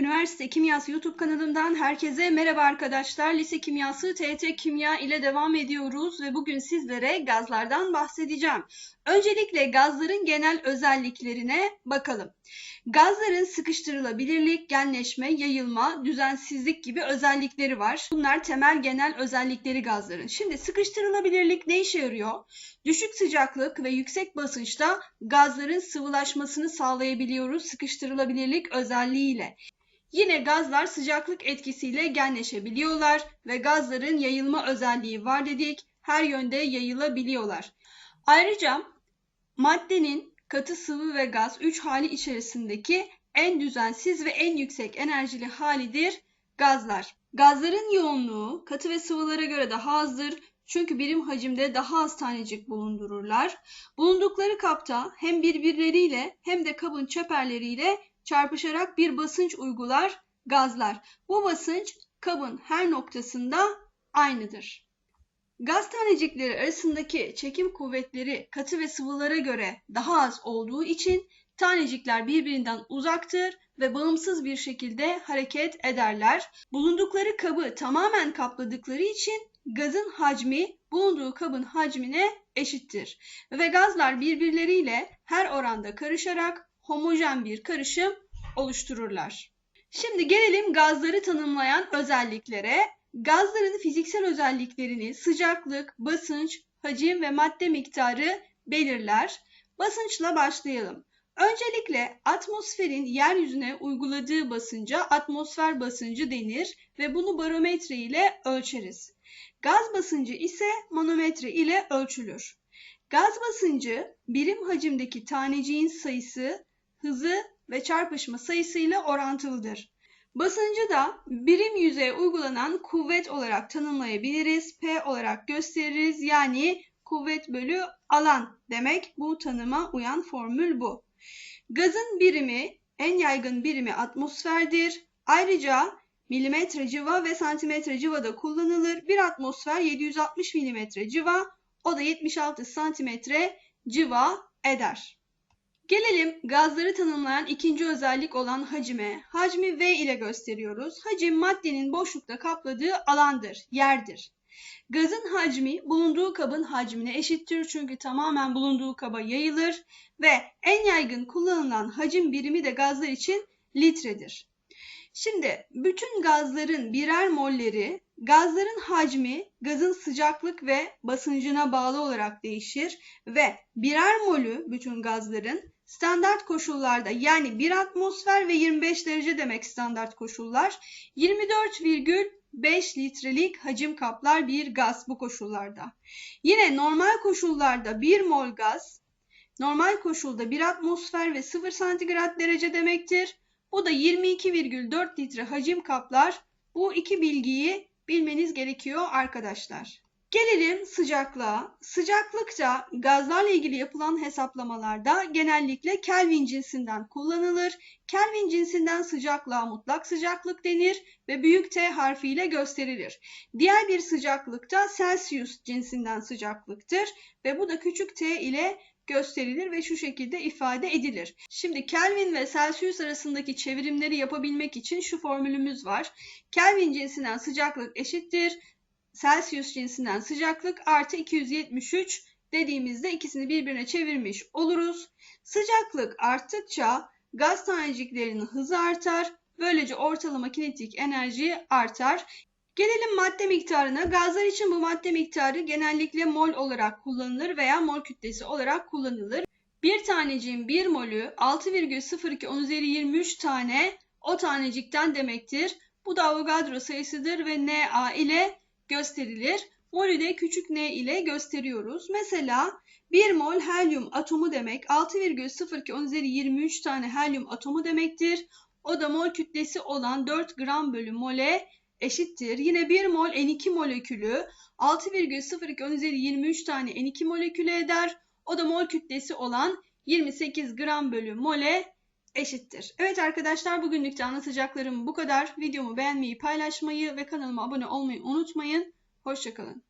Üniversite Kimyası YouTube kanalımdan herkese merhaba arkadaşlar. Lise Kimyası TET Kimya ile devam ediyoruz ve bugün sizlere gazlardan bahsedeceğim. Öncelikle gazların genel özelliklerine bakalım. Gazların sıkıştırılabilirlik, genleşme, yayılma, düzensizlik gibi özellikleri var. Bunlar temel genel özellikleri gazların. Şimdi sıkıştırılabilirlik ne işe yarıyor? Düşük sıcaklık ve yüksek basınçta gazların sıvılaşmasını sağlayabiliyoruz sıkıştırılabilirlik özelliğiyle. Yine gazlar sıcaklık etkisiyle genleşebiliyorlar ve gazların yayılma özelliği var dedik. Her yönde yayılabiliyorlar. Ayrıca maddenin katı sıvı ve gaz üç hali içerisindeki en düzensiz ve en yüksek enerjili halidir gazlar. Gazların yoğunluğu katı ve sıvılara göre daha azdır. Çünkü birim hacimde daha az tanecik bulundururlar. Bulundukları kapta hem birbirleriyle hem de kabın çeperleriyle çarpışarak bir basınç uygular gazlar. Bu basınç kabın her noktasında aynıdır. Gaz tanecikleri arasındaki çekim kuvvetleri katı ve sıvılara göre daha az olduğu için tanecikler birbirinden uzaktır ve bağımsız bir şekilde hareket ederler. Bulundukları kabı tamamen kapladıkları için gazın hacmi bulunduğu kabın hacmine eşittir. Ve gazlar birbirleriyle her oranda karışarak homojen bir karışım oluştururlar. Şimdi gelelim gazları tanımlayan özelliklere. Gazların fiziksel özelliklerini sıcaklık, basınç, hacim ve madde miktarı belirler. Basınçla başlayalım. Öncelikle atmosferin yeryüzüne uyguladığı basınca atmosfer basıncı denir ve bunu barometre ile ölçeriz. Gaz basıncı ise manometre ile ölçülür. Gaz basıncı birim hacimdeki taneciğin sayısı, hızı ve çarpışma sayısıyla orantılıdır. Basıncı da birim yüzeye uygulanan kuvvet olarak tanımlayabiliriz. P olarak gösteririz. Yani kuvvet bölü alan demek. Bu tanıma uyan formül bu. Gazın birimi, en yaygın birimi atmosferdir. Ayrıca milimetre civa ve santimetre civa da kullanılır. Bir atmosfer 760 milimetre civa, o da 76 santimetre civa eder. Gelelim gazları tanımlayan ikinci özellik olan hacime. Hacmi V ile gösteriyoruz. Hacim maddenin boşlukta kapladığı alandır, yerdir. Gazın hacmi bulunduğu kabın hacmine eşittir çünkü tamamen bulunduğu kaba yayılır ve en yaygın kullanılan hacim birimi de gazlar için litredir. Şimdi bütün gazların birer molleri gazların hacmi gazın sıcaklık ve basıncına bağlı olarak değişir ve birer molü bütün gazların standart koşullarda yani 1 atmosfer ve 25 derece demek standart koşullar 24,5 litrelik hacim kaplar bir gaz bu koşullarda. Yine normal koşullarda 1 mol gaz normal koşulda 1 atmosfer ve 0 santigrat derece demektir. Bu da 22,4 litre hacim kaplar. Bu iki bilgiyi bilmeniz gerekiyor arkadaşlar. Gelelim sıcaklığa. Sıcaklıkta gazlarla ilgili yapılan hesaplamalarda genellikle Kelvin cinsinden kullanılır. Kelvin cinsinden sıcaklığa mutlak sıcaklık denir ve büyük T harfiyle gösterilir. Diğer bir sıcaklıkta Celsius cinsinden sıcaklıktır ve bu da küçük t ile gösterilir ve şu şekilde ifade edilir. Şimdi Kelvin ve Celsius arasındaki çevirimleri yapabilmek için şu formülümüz var. Kelvin cinsinden sıcaklık eşittir. Celsius cinsinden sıcaklık artı 273 dediğimizde ikisini birbirine çevirmiş oluruz. Sıcaklık arttıkça gaz taneciklerinin hızı artar. Böylece ortalama kinetik enerji artar. Gelelim madde miktarına. Gazlar için bu madde miktarı genellikle mol olarak kullanılır veya mol kütlesi olarak kullanılır. Bir taneciğin bir molü 6,02 10 üzeri 23 tane o tanecikten demektir. Bu da Avogadro sayısıdır ve Na ile gösterilir. Molü de küçük n ile gösteriyoruz. Mesela 1 mol helyum atomu demek 6,02 10 üzeri 23 tane helyum atomu demektir. O da mol kütlesi olan 4 gram bölü mole eşittir. Yine 1 mol N2 molekülü 6,02 10 üzeri 23 tane N2 molekülü eder. O da mol kütlesi olan 28 gram bölü mole eşittir. Evet arkadaşlar bugünlükte anlatacaklarım bu kadar. Videomu beğenmeyi, paylaşmayı ve kanalıma abone olmayı unutmayın. Hoşçakalın.